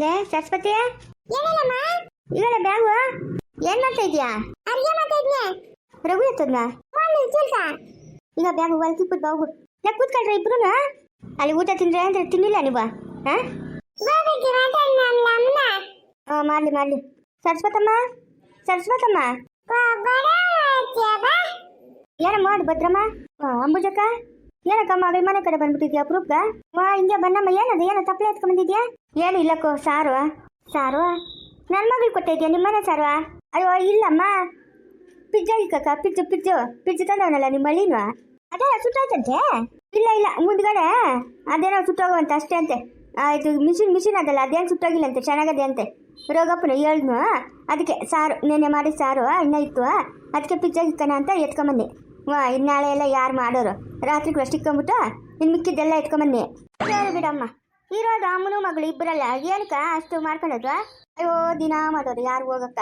ಲೇ ಸರಸ್ವತಿ? ಏನಿಲ್ಲಮ್ಮ? ಈಗ ಬ್ಯಾಗು? ಏನ್ ಮಾಡ್ತಾ ಇದೀಯಾ? ಅಡ್ಗೆ ಮಾಡ್ತಾ ಇದ್ನೆ? ರಘು ಎತ್ತದ್ನ? ಈಗ ಬ್ಯಾಗ್ ಹೊಲ್ಕಿ ಕೂತ್ ಬಾವು ನಾ ಕೂತ್ಕೊಳ್ರಿ ಇಬ್ರು ಅಲ್ಲಿ ಊಟ ತಿಂದ್ರೆ ಅಂದ್ರೆ ತಿನ್ನಿಲ್ಲ ನೀವು. ಹಾ? ಮಾಡ್ಲಿ ಮಾಡ್ಲಿ. ಸರಸ್ವತಮ್ಮ? ಸರಸ್ವತಮ್ಮ? ಏನ ಮಾಡು ಭದ್ರಮ್ಮ. ಅಂಬುಜಕ್ಕ. ಏನಕ್ಕಮ್ಮ ಮಗಳ ಮನೆ ಕಡೆ ಬಂದ್ಬಿಟ್ಟಿದ್ಯಾ ಅಪ್ರೂಪ್ಗ ಮಾ ಹಿಂಗೆ ಬನ್ನಮ್ಮ ಏನದು ಏನೋ ತಪ್ಪಲೆ ಎತ್ಕೊಂಡ್ ಬಂದಿದ್ಯಾ? ಏನು ಇಲ್ಲಕ್ಕೋ ಸಾರು ಸಾರು ನನ್ನ ಮಗಳು ಕೊಟ್ಟಿದ್ಯಾ ನಿಮ್ಮನೆ ಸಾರು ಅಯ್ಯೋ, ಇಲ್ಲಮ್ಮ. ಪಿಜ್ಜಾ ಇಕ್ಕ ಪಿಜ್ಜು ಪಿಜ್ಜು. ಪಿಜ್ಜು ತಂದವನಲ್ಲ ನಿಮ್ಮ ಮಳಿನ ಅದೇ ಸುಟ್ಟಾಯ್ತಂತೆ? ಇಲ್ಲ ಇಲ್ಲ, ಮುಂದ್ಗಡೆ. ಅದೇನೋ ಸುಟ್ಟೋಗುವಂತ, ಅಷ್ಟೇ ಅಂತೆ. ಇದು ಮಿಷಿನ್ ಮಿಷಿನ್ ಅದಲ್ಲ, ಅದೇನು ಸುಟ್ಟೋಗಿಲ್ಲಂತೆ ಚೆನ್ನಾಗದೆ ಅಂತೆ. ರೋಗಪ್ಪನ ಹೇಳಿದ್ನು. ಅದಕ್ಕೆ ಸಾರು ನೆನೆ ಮಾಡಿ ಸಾರು, ಇನ್ನೂ ಇತ್ತು. ಅದಕ್ಕೆ ಪಿಜ್ಜಾ ಇಕ್ಕನ ಅಂತ ಎತ್ಕೊಂಬನ್ನಿ ವಾ ಇನ್ನಾಳೆ ನಾಳೆ ಎಲ್ಲ ಯಾರು ಮಾಡೋರು? ರಾತ್ರಿ ಅಷ್ಟು ಇಕ್ಕೊಂಬಿಟ್ಟು ಇನ್ನು ಮಿಕ್ಕಿದ್ದೆಲ್ಲ ಎತ್ಕೊಂಬನ್ನಿ ಬಿಡಮ್ಮ. ಇರೋದು ರಾಮನು ಮಗಳು ಇಬ್ಬರಲ್ಲ? ಏನಕ್ಕ ಅಷ್ಟು ಮಾಡ್ಕೊಳ್ಳೋದು ಅಯ್ಯೋ, ದಿನ ಮಾಡೋರು ಯಾರು ಹೋಗಕ್ಕ?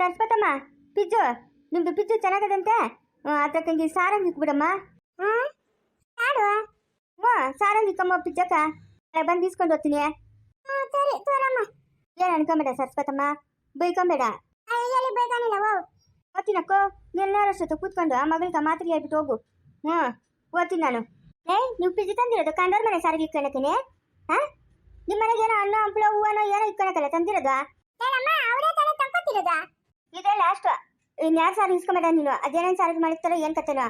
ಸರಸ್ವತಮ್ಮ, ಪಿಜ್ಜು, ನಿಮ್ದು ಪಿಜ್ಜು ಚೆನ್ನಾಗದಂತೆ? ಅದಕ್ಕಂಗೆ ಸಾರಂಗಿ ಇಕ್ಬಿಡಮ್ಮ ಹ್ಮ್ ಆಡುವ ಹ್ಞೂ ಸಾರಂಗಿ ಇಕ್ಕಮ್ಮ ಪಿಜ್ಜಕ್ಕ. ಬಂದು ಇಸ್ಕೊಂಡು ಹೋಗ್ತೀನಿ. ಏನು ಅನ್ಕೊಂಬೇಡ ಸರಸ್ವತಮ್ಮ? ಬೈಕೊಂಬೇಡ. ಓದ್ತೀನಕ್ಕೋ ಎಲ್ಲರ ಅಷ್ಟೊತ್ತು ಕೂತ್ಕೊಂಡು ಆ ಮಗಳಿಗೆ ಮಾತ್ರ ಹೇಳ್ಬಿಟ್ಟು ಹೋಗು. ಹ್ಞೂ ಓದ್ತೀನಿ ನಾನು. ಏ ನೀವು ಪಿಜಿ ತಂದಿರೋದು? ಕಂಡೋರ್ ಮನೆ ಸಾರಿಗೆ ಇಟ್ಕೊಳತೀನಿ ಹಾ? ನಿಮ್ಮ ಮನೆಗೆ ಏನೋ ಅನ್ನ ಹಂಪಲ ಹೂವನೋ ಏನೋ ಇಕ್ಕೊಳಕಲ್ಲ ತಂದಿರೋದು? ಇದೇ ಲಾಸ್ಟ್ ಇನ್ಯಾರು ಸಾರಿಗೆ ಇಸ್ಕೊಂಬೇಡ ನೀನು? ಅದೇನೇನು ಸಾರಿಗೆ ಮಾಡಿರ್ತಾರೋ ಏನು ಕತೆನೋ?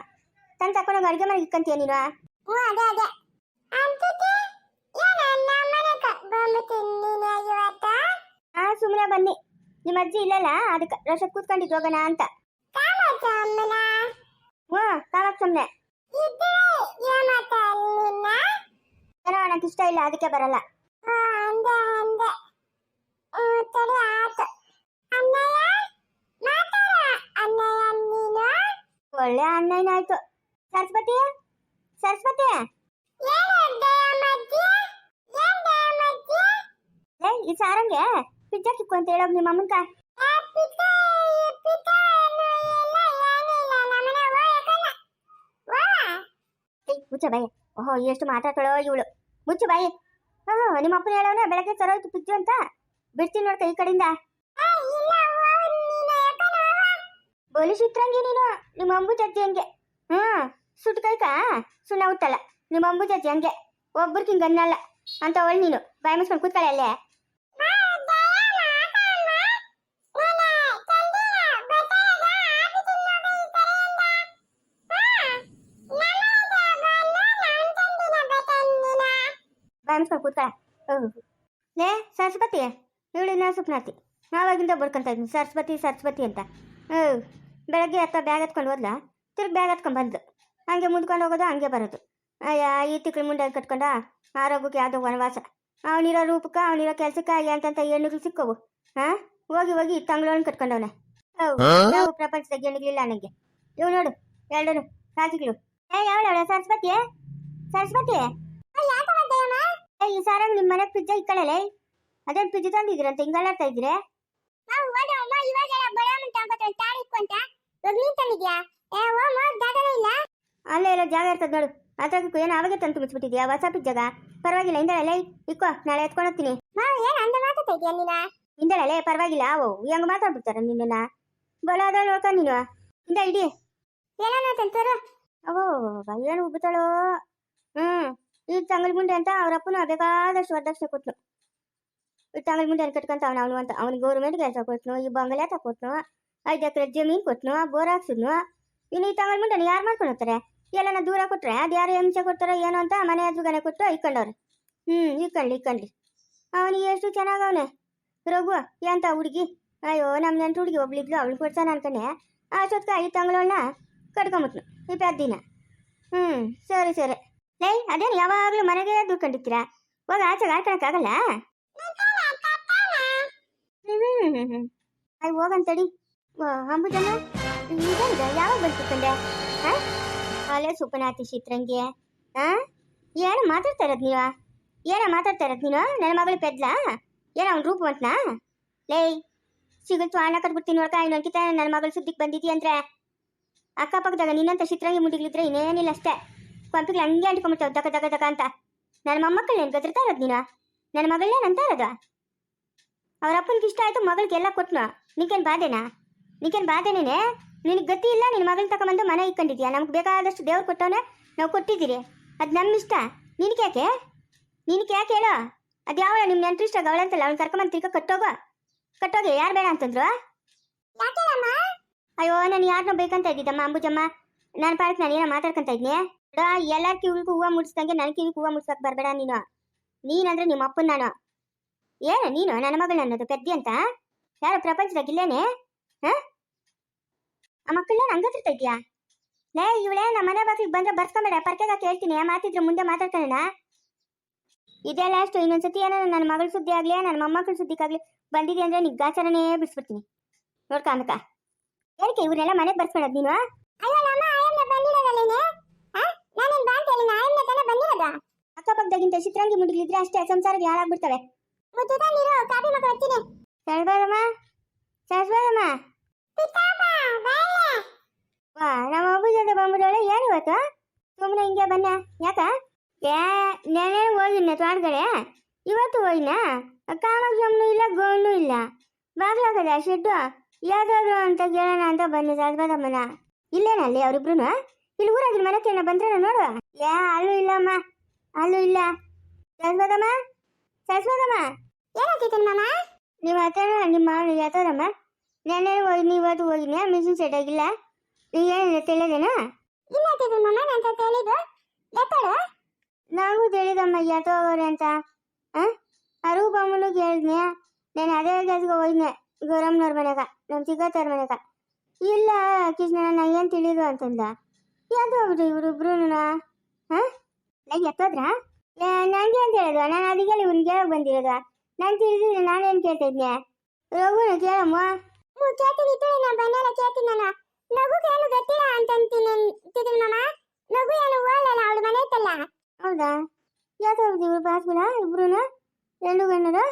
ತಂದು ತಗೊಂಡೋಗಿ ಅಡುಗೆ ಮನೆಗೆ ಇಕ್ಕಂತೀಯ ನೀನು? ಹ್ಞೂ ಅದೇ ಅದೇ. ಹಾ ಸುಮ್ಮನೆ ಬನ್ನಿ. ನಿಮ್ಮ ಅಜ್ಜಿ ಇಲ್ಲಲ್ಲ ಅದಕ್ಕೆ ರಶ ಕೂತ್ಕೊಂಡಿದ್ದು ಹೋಗೋಣ ಅಂತ. ಹ್ಞೂ ಕಾಮಕ್ ಸುಮ್ಮನೆ ಇದ್ರೆ ಏಮತ್ತ ನಿನ್ನ ಏನೋ ನನಗೆ ಇಷ್ಟ ಇಲ್ಲ ಅದಕ್ಕೆ ಬರಲ್ಲ. ಅಂದೆ ಅಂದೆ. ಸರಿ ಆತು ಅಣ್ಣಯ್ಯ ಮಾತಾಡ? ಅಣ್ಣಯ್ಯ ನೀನು? ಒಳ್ಳೆ ಅಣ್ಣ ಆಯ್ತು. ಸರಸ್ವತಿ ಸರಸ್ವತಿ? ಏ ಈ ಸಾರಂಗೆ ಪಿಜ್ಜಾ ಕಿಕ್ಕು ಅಂತ ಹೇಳೋಗ್ ನಿಮ್ಮ ಅಮ್ಮನ್ಕ. ಆ ಭಯ ಓಹೋ ಎಷ್ಟು ಮಾತಾಡ್ತಾಳೋ ಇವಳು. ಮುಚ್ಚು ಬಾಯಿ. ಹಾ ನಿಮ್ಮ ಅಪ್ಪನ ಹೇಳೋನ ಬೆಳಗ್ಗೆ ಸರೋಯ್ತು ಪಿಚ್ಚು ಅಂತ. ಬಿಡ್ತೀನಿ ನೋಡ್ಕ ಈ ಕಡೆಯಿಂದ. ಬೋಲಿ ಚಿತ್ರಂಗಿ ನೀನು, ನಿಮ್ಮ ಅಂಬು ಜಜ್ಜಿ ಹಂಗೆ. ಹ್ಮ್, ಸುಟ್ಟು ಕೈಕ? ಸುಣ್ಣ ಉತ್ತಲ್ಲ ನಿಮ್ಮ ಅಂಬು ಜಜ್ಜಿ ಹಂಗೆ. ಒಬ್ರಿಗೆ ಹಿಂಗೆ ಅನ್ನಲ್ಲ ಅಂತ ಅವಳು ನೀನು. ಬಾಯಿ ಮುಚ್ಕೊಂಡು ಕೂತ್ಕೊಳ್ಳೆ ಅಲ್ಲೇ. ಕೂತ್ಕೊಳ್ಳ ಲೇ ಸರಸ್ವತಿ. ಇವಳು ನಾ ಸುಪ್ನಾತಿ ನಾವಾಗಿಂದ ಬರ್ಕೊಂತ ಇದ್ದೀನಿ ಸರಸ್ವತಿ ಸರಸ್ವತಿ ಅಂತ. ಹ್ಞೂ ಬೆಳಗ್ಗೆ ಅತ್ತ ಬ್ಯಾಗ್ ಎತ್ಕೊಂಡು ಹೋದ್ಲ. ತಿರ್ಗಿ ಬ್ಯಾಗ್ ಎತ್ಕೊಂಡು ಬಂದು ಹಂಗೆ ಮುಂದ್ಕೊಂಡು ಹೋಗೋದು ಹಂಗೆ ಬರೋದು. ಅಯ್ಯ ಈ ತಿಕ್ಕಳು ಮುಂಡೆ ಕಟ್ಕೊಂಡ ಆರೋಗ್ಯಕ್ಕೆ ಯಾವುದೋ ವನವಾಸ. ಅವನಿರೋ ರೂಪಕ್ಕೆ ಅವನಿರೋ ಕೆಲ್ಸಕ್ಕೆ ಅಂತಂತ ಹೆಣ್ಣುಗಳು ಸಿಕ್ಕೋವು. ಹಾಂ? ಹೋಗಿ ಹೋಗಿ ತಂಗ್ಳೋನ್ ಕಟ್ಕೊಂಡವನೆ. ಹೌದು. ಪ್ರಪಂಚದ ಪ್ರಪಂಚದಾಗ ಹೆಣ್ಣುಗಳಿಲ್ಲ ನನಗೆ ಇವ್ ನೋಡು ಎರಡನು ಸಾಕಿಗಳು ಏ ಯಾವಳ ಸರಸ್ವತಿ ಸರಸ್ವತಿ ಈ ಸಾರಂಗ್ ನಿಮ್ಮ ಮನೆಗೆ ಪಿಜ್ಜಾ ಇಕ್ಕಳಲೆ ಅದೇ ಪಿಜ್ಜಾ ತಂದಿದ್ದೀರಂತ ಹಿಂಗಲ್ಲಾಡ್ತಾ ಇದ್ರೆ ಅಲ್ಲೇ ಎಲ್ಲ ಜಾಗ ಇರ್ತದ ನೋಡು. ಅದ್ರಾಗಕ್ಕೂ ಏನು ಅವಾಗೆ ತಂದು ತುಂಬಿಸ್ಬಿಟ್ಟಿದ್ಯಾ ಹೊಸ ಪಿಜ್ಜಾಗ ಪರವಾಗಿಲ್ಲ ಹಿಂದಳಲೆ ಇಕ್ಕೋ ನಾಳೆ ಎತ್ಕೊಂಡು ಹೋಗ್ತೀನಿ. ಹಿಂದಳಲೆ ಪರವಾಗಿಲ್ಲ ಅವು ಹೆಂಗ್ ಮಾತಾಡ್ಬಿಡ್ತಾರ ನಿನ್ನ ಬಲಾದ ನೋಡ್ಕ ನೀನು. ಹಿಂದ ಇಡಿ. ಅವೋ ಏನು ಉಬ್ಬುತ್ತಾಳೋ ಹ್ಮ್. ಈ ತಂಗಲ್ ಮುಂಡೆ ಅಂತ ಅವ್ರ ಅಪ್ಪನ ಬೇಕಾದಷ್ಟು ವರದಕ್ಷಿಣೆ ಕೊಟ್ನು ಈ ತಂಗಲ್ ಮುಂಡೆ ಕಟ್ಕೊಂತ ಅವನು ಅವನು ಅಂತ. ಅವ್ನಿಗೆ ಗೌರ್ಮೆಂಟ್ ಕೆಲಸ ಕೊಟ್ನು, ಈ ಬಂಗಲೆ ಕೊಟ್ನು, ಐದು ಎಕರೆ ಜಮೀನು ಕೊಟ್ನು, ಬೋರ್ ಹಾಕ್ಸಿದ್ನು. ಇನ್ನು ಈ ತಂಗಲ್ ಮುಂದೆ ಯಾರು ಮಾಡ್ಕೊಂಡು ಹೋಗ್ತಾರೆ? ಎಲ್ಲನ ದೂರ ಕೊಟ್ರೆ ಅದು ಯಾರು ಹಿಂಸೆ ಕೊಡ್ತಾರೋ ಏನೋ ಅಂತ ಮನೆ ಹತ್ರಗನೆ ಕೊಟ್ಟು ಇಕ್ಕೊಂಡವ್ರೆ. ಹ್ಞೂ ಇಕ್ಕಂಡ್ಲಿ ಇಕ್ಕಂಡ್ಲಿ. ಅವನಿಗೆ ಎಷ್ಟು ಚೆನ್ನಾಗವನೆ ರಘು, ಎಂತ ಹುಡುಗಿ? ಅಯ್ಯೋ ನಮ್ಮ ನೆಂಟು ಹುಡುಗಿ ಒಬ್ಳಿದ್ಲು, ಅವಳು ಕೊಡ್ಸಾನ ಅನ್ಕೊಂಡೆ. ಅಷ್ಟೊತ್ಕ ಐದು ತಂಗಳನ್ನ ಕಟ್ಕೊಂಬಿಟ್ನು, ಈ ದಿನ ಹ್ಞೂ ಸರಿ ಸರಿ. ಲೈ, ಅದೇನು ಯಾವಾಗಲೂ ಮನೆಗೆ ದುಡ್ಕೊಂಡಿರ್ತೀರಾ ಹೋಗಿ ಆಚೆಗೆ ಆಡ್ಕೊಳಕ್ಕಾಗಲ್ಲ ಅಲ್ಲಿ ಹೋಗಂತಡಿ ಅಂಬುಜಮ್ಮ ಇದಂಗ ಯಾವಾಗ ಹಾಂ? ಅಲ್ಲೇ ಸುಪನಾತಿ ಚಿತ್ರಂಗಿ ಹಾಂ? ಏನು ಮಾತಾಡ್ತಾ ಇರೋದು ನೀವ? ಏನೋ ಮಾತಾಡ್ತಾ ನೀನು? ನನ್ನ ಮಗಳು ಪೆದ್ಲ? ಏನೋ ಅವ್ನು ರೂಪ ಅಂತನಾ ಲೇ ಸಿಗಲ್ತು ಅಣ್ಣ ಕಟ್ಬಿಡ್ತೀನಿ ನೋಡ್ಕ ಅಂಕಿತ ನನ್ನ ಮಗಳು ಸುದ್ದಿಗೆ ಬಂದಿದ್ದೀ ಅಂದ್ರೆ? ಅಕ್ಕಪಕ್ಕದಾಗ ನಿನ್ನಂತ ಚಿತ್ರಂಗಿ ಮುಡಿಗಳಿದ್ರೆ ಇನ್ನೇನಿಲ್ಲ ಅಷ್ಟೇ. ಕೊಂಪಿಗೆ ಹಂಗೆ ಅಂಟ್ಕೊಂಬಿಡ್ತಾವೆ. ದಕ ದಕ ದಕ ಅಂತ. ನನ್ನ ಮೊಮ್ಮಕ್ಕಳು ಏನು ಗದ್ರತಾ ಇರೋದು ನೀನು? ನನ್ನ ಮಗಳೇ ಅಂತ ಇರೋದು ಅವ್ರ ಅಪ್ಪನಿಗೆ ಇಷ್ಟ ಆಯಿತು ಮಗಳಿಗೆ ಎಲ್ಲ ಕೊಟ್ನು. ನಿಕೇನು ಬಾಧೆನಾ? ನಿಕೇನು ಬಾಧೆನೇ ನಿನಗೆ ಗತಿ ಇಲ್ಲ ನಿನ್ನ ಮಗಳನ್ನ ತಗೊಂಬಂದು ಮನೆ ಇಕ್ಕೊಂಡಿದ್ಯಾ ನಮ್ಗೆ ಬೇಕಾದಷ್ಟು ದೇವ್ರು ಕೊಟ್ಟವನೆ ನಾವು ಕೊಟ್ಟಿದ್ದೀರಿ. ಅದು ನಮ್ಮ ಇಷ್ಟ. ನಿನಗೆ ಯಾಕೆ? ನಿನಗೆ ಯಾಕೆ ಹೇಳೋ? ಅದು ಯಾವ ನಿಮ್ಮ ನೆಂಟ್ರು ಇಷ್ಟ ಅವಳಂತಲ್ಲ ಅವ್ನು ಕರ್ಕೊಂಬಂದು ತಿರ್ಗ ಕಟ್ಟೋಗ. ಕಟ್ಟೋಗಿ ಯಾರು ಬೇಡ ಅಂತಂದ್ರು? ಅಯ್ಯೋ ನಾನು ಯಾರನ್ನೋ ಬೇಕಂತ ಇದ್ದಿದ್ದಮ್ಮ ಅಂಬುಜಮ್ಮ. ನಾನು ಪಾಡಕ್ಕೆ ನಾನು ಏನೋ ಮಾತಾಡ್ಕೊಂತ ಇದ್ನಿ. ಎಲ್ಲಾರ ಕಿವಿಗೂ ಹೂವು ಮುಡ್ಸ್ದಂಗೆ ನನ್ನ ಕಿವಿಗೆ ಹೂವು ಮುಡ್ಸಕ್ ಬರಬೇಡ ನೀನು. ನೀನಂದ್ರೆ ನಿಮ್ಮ ಅಪ್ಪನ ನಾನು. ಏನು ನೀನು? ನನ್ನ ಮಗಳು ಅನ್ನೋದು ಪೆದ್ದಿ ಅಂತ? ಯಾರು ಪ್ರಪಂಚದಾಗ ಇಲ್ಲೇನೆ? ಹಾ? ಆ ಮಕ್ಕಳನ್ನ ನಂಗತ್ತಿರ್ತಾ ಇದ್ಯಾ? ಲೇ, ಇವಳೇ ನಮ್ಮ ಮನೆ ಬಾಗಿಲಿಗೆ ಬಂದ್ರೆ ಬರ್ಸ್ಕೊಂಬೇಡ ಪರ್ಕೆದಾಗ ಕೇಳ್ತೀನಿ. ಮಾತಿದ್ರೆ ಮುಂದೆ ಮಾತಾಡ್ಕೊಳ್ಳೋಣ. ಇದೇ ಲಾಸ್ಟ್ ಇನ್ನೊಂದ್ಸತಿ ಏನೋ ನನ್ನ ಮಗಳ ಸುದ್ದಿ ಆಗ್ಲಿ, ನನ್ನ ಮೊಮ್ಮಕ್ಕಳ ಸುದ್ದಿಗಾಗ್ಲಿ ಬಂದಿದೆ ಅಂದ್ರೆ ನಿಗ್ಗಾಚಾರನೇ ಬಿಡಿಸ್ಬಿಡ್ತೀನಿ. ನೋಡ್ಕಾಮಕ ಏನಕ್ಕೆ ಇವ್ರನ್ನೆಲ್ಲ ಮನೆಗೆ ಬರ್ಸ್ಕೊಳ್ಳೋದು ನೀನು ಅಯ್ಯೋ ನಮ್ಮ ಆಯಮ್ಮ ಬಂದಿರೋದಲ್ಲೇನೆ ಆ ಹೇಳಿನ ಆಯಮ್ಮ ತಾನೇ ಬಂದಿರೋದ? ಅಕ್ಕಪಕ್ಕದಾಗಿಂತ ಚಿತ್ರಾಂಗಿ ಮುಡುಗಿದ್ರೆ ಅಷ್ಟೇ ಸಂಸಾರಕ್ಕೆ ಹಾಳಾಗ್ಬಿಡ್ತವೆ. ನೀರು ಕಾಫಿ ಮಗ ಬರ್ತೀನಿ ಪಿತಾಪ ಬಾಯ್ ವಾ ನಮ್ಮ ಅಬ್ಬು ಜೊತೆ ಬಂದ್ಬಿಡೋಳೆ ಏನು ಇವತ್ತು? ಸುಮ್ಮನೆ ಹಿಂಗೆ ಬನ್ನ ಯಾಕ? ಏ ನೆನೆ ಹೋಗಿದ್ನ ತೋಟಗಡೆ. ಇವತ್ತು ಹೋಗಿನ ಕಾಮಾಕ್ಷಮ್ಮನೂ ಇಲ್ಲ ಗೋನು ಇಲ್ಲ. ಬಾಗ್ಲಾಗದ ಶೆಡ್ಡು? ಯಾವ್ದಾದ್ರು ಅಂತ ಕೇಳೋಣ ಅಂತ ಬನ್ನಿ ಸರಸ್ವತಮ್ಮನ ಇಲ್ಲೇನಲ್ಲಿ ಅವ್ರಿಬ್ರು ಇಲ್ಲಿ ಊರಾಗಿನ ಮನೆ ಕೇಳ ಬಂದ್ರೆ ನೋಡು ಏ, ಅಲ್ಲೂ ಇಲ್ಲಮ್ಮ, ಅಲ್ಲೂ ಇಲ್ಲ. ಸರಸ್ವತಮ್ಮ ಸರಸ್ವತಮ್ಮ ಏನಾಗ್ತಿತ್ತು ಮಾಮ? ನಿಮ್ಮ ಹತ್ರನ ನಿಮ್ಮ ಮಾವನ ಯಾತೋರಮ್ಮ ನೆನ್ನೆ ಹೋಗಿ ಇವತ್ತು ಹೋಗಿನಿ ಮಿಷಿನ್ ಸೆಟ್ ಆಗಿಲ್ಲ. ಏನು ತಿಳಿದೇನಾ? ಇನ್ನಾಗ್ತಿತ್ತು ಮಾಮ, ನಾನು ಅಂತ ಹೇಳಿದ್ದು. ಎತ್ತಡು ನನಗೂ ತಿಳಿದಮ್ಮ ಯಾತೋ ಹೋಗೋರೆ ಅಂತ. ಆ? ಅರು ಬಮ್ಮಲು ಕೇಳಿದ್ನೆ ನಾನು ಅದೇ ಕೆಲಸಕ್ಕೆ ಹೋಗಿದ್ನೆ, ಗೌರಮ್ಮನವ್ರ ಮನೆಗ ನಮ್ಮ ಚಿಕ್ಕತ್ತವ್ರ ಮನೆಗ. ಇಲ್ಲ ಕೃಷ್ಣ ನಾನು ಏನು ತಿಳಿದು ಅಂತಂದ? ಯಾವ್ದು ಇವ್ರಿಬ್ರು ಹಾಂ ಲೈಕ್ ಎತ್ತೋದ್ರಾ? ನನಗೆ ಅಂತ ಹೇಳಿದ್ವಾ ನಾನು ಅದಕ್ಕೆ ಇವ್ನ ಕೇಳಕ್ ಬಂದಿರೋದು. ನಾನು ತಿಳಿದಿದ್ರೆ ನಾನೇನು ಕೇಳ್ತಾ ಇದ್ನೆ? ರಘುನ ಕೇಳಮ್ಮ. ಹ್ಞೂ ಕೇಳ್ತೀನಿ ಇತ್ತು ನಾನು ಬಂದೆಲ್ಲ ಕೇಳ್ತೀನಿ ನಾನು. ನಗುಗೆ ಏನು ಗೊತ್ತಿಲ್ಲ ಅಂತಂತೀನಿ ಮಾಮ. ನಗು ಏನು ಹೋಗಲ್ಲ ಅವಳ ಮನೆ ಇತ್ತಲ್ಲ. ಹೌದಾ? ಯಾವ್ದು ಹೋಗ್ಬಿಟ್ಟು ಇವ್ರು ಬಾಸ್ಬಿಡ ಇಬ್ರು ಎರಡು ಗಣ್ಣರು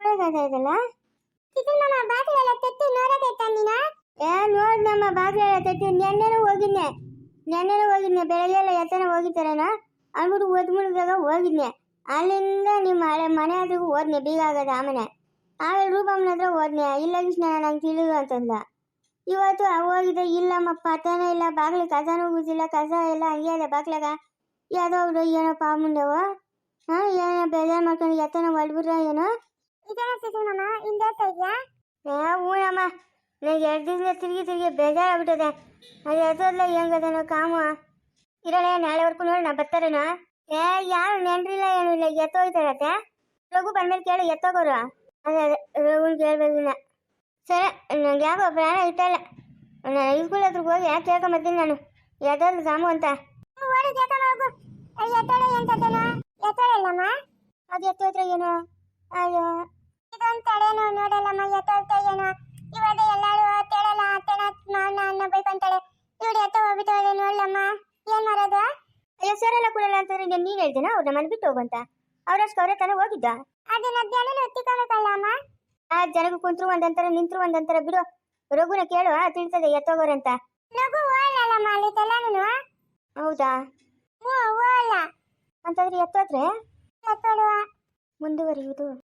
ಒಳಗಾಗ್ತಾ ಇದಲ್ಲ? ಕಿತನ್ ಮಾಮ ಬಾಗಿಲೆಲ್ಲ ತಟ್ಟಿ ನೋಡಕೈತ ನೀನು? ಏ, ನೋಡ್ ನಮ್ಮ ಬಾಗಿಲೆಲ್ಲ ತಟ್ಟಿ ನೆನ್ನೆನೂ ಹೋಗಿದ್ನೆ. ನೆನ್ನೆನೂ ಹೋಗಿದ್ನೆ ಬೆಳಗ್ಗೆ ಎಲ್ಲ ಎತ್ತನ ಹೋಗಿದ್ದಾರೇನೋ? ಅಂದ್ಬಿಟ್ಟು ಒದ್ ಮುಳುಗಾಗ ಹೋಗಿದ್ನೆ. ಅಲ್ಲಿಂದ ನಿಮ್ಮ ಹಳೆ ಮನೆ ಹತ್ರಗೂ ಹೋದ್ನೆ ಬೀಗ ಆಗದ ಆಮೇಲೆ. ಆಮೇಲೆ ರೂಪಮ್ಮನ ಹತ್ರ ಹೋದ್ನೆ ಇಲ್ಲ ಕೃಷ್ಣ ನಂಗೆ ತಿಳಿದು ಅಂತಂದ. ಇವತ್ತು ಹೋಗಿದ್ದೆ ಇಲ್ಲಮ್ಮ ಪತನೇ ಇಲ್ಲ ಬಾಗ್ಲಿ ಕಸನೂ ಕೂಸಿಲ್ಲ ಕಸ ಎಲ್ಲ ಹಂಗೆ ಇದೆ ಬಾಗ್ಲಾಗ. ಯಾವುದೋ ಅವ್ರು ಏನೋ ಪಾಮುಂಡವ ಹಾಂ ಏನೋ ಬೇಜಾರು ಮಾಡ್ಕೊಂಡು ಎತ್ತನ ಹೊಡ್ಬಿಟ್ರ ಏನೋ. ಇದೇನಾಗ್ತಿತ್ತು ಮಾಮ ಹಿಂದೆ ನನಗೆ ಎರಡು ದಿವಸ ತಿರುಗಿ ತಿರುಗಿ ಬೇಜಾರಾಗ್ಬಿಟ್ಟದೆ. ಅದು ಅದಲ್ಲ ಹೆಂಗದನೋ ಕಾಮ. ಇರೋಣ ನಾಳೆವರೆಗೂ ನೋಡಿ ನಾ ಬರ್ತಾರೇನೋ. ಏ ಯಾರು ನೆನ್ರಿಲ್ಲ ಏನೂ ಇಲ್ಲ ಎತ್ತೋಯ್ತಾರತ್ತೆ ರಘು ಬಂದ್ಮೇಲೆ ಕೇಳು ಎತ್ತೋಗೋರು. ಅದೇ ಅದೇ ರಘುನ್ ಕೇಳ್ಬೇಕಿಲ್ಲ ಸರಿ ನಂಗೆ ಯಾಕೋ ಪ್ರಾಣ ಇಲ್ಲ ನಾನು ಇಸ್ಕೂಲ್ ಹತ್ರಕ್ಕೆ ಹೋಗಿ ಯಾಕೆ ಕೇಳ್ಕೊಂಬರ್ತೀನಿ ನಾನು? ಎತ್ತೋದು ಸಾಮು ಅಂತ. ಅದು ಎತ್ತೋತ್ರ ಏನೋ? ಅಯ್ಯೋ. ಇದೊಂದು ತಡೆನೋ ನೋಡಲ್ಲಮ್ಮ ಎತ್ತೋಳ್ತಾ ಏನೋ? ಇವಾಗ ತೇಳಲ್ಲ ಅತ್ತೆನ ಮಾವನ ಅನ್ನ ಬೈಕೊಂತಾಳೆ ಇವ್ರು ಎತ್ತ ಹೋಗ್ಬಿಟ್ಟವಳೆ ನೋಡ್ಲಮ್ಮ. ಏನ್ ಮಾಡೋದು? ಅಯ್ಯೋ ಸರೆಲ್ಲ ಕೊಡಲ್ಲ ಅಂತಂದ್ರೆ ನಾನು ನೀನು ಅವ್ರ ಅವ್ರನ್ನ ಮನೆ ಬಿಟ್ಟು ಹೋಗಂತ ಅವ್ರಷ್ಟು ಅವರೇ ತಾನೇ ಹೋಗಿದ್ದ. ಅದನ್ನ ಧ್ಯಾನ ಒತ್ತಿಕೊಳ್ಬೇಕಲ್ಲ ಅಮ್ಮ? ಆ ಜನಕ್ಕೆ ಕುಂತ್ರು ಒಂದಂತರ ನಿಂತ್ರು ಒಂದಂತರ ಬಿಡು. ರಘುನ ಕೇಳು ತಿಳ್ತದೆ ಎತ್ತೋಗೋರಂತ ನಗು ಓಡಲ್ಲಮ್ಮ ಅಲ್ಲಿ ತಲೆನೂ ಹೌದಾ? ಹ್ಞೂ ಓಲ್ಲ ಅಂತಂದ್ರೆ ಎತ್ತೋದ್ರೆ? ಎತ್ತೋಡುವ. ಮುಂದುವರಿಯುವುದು.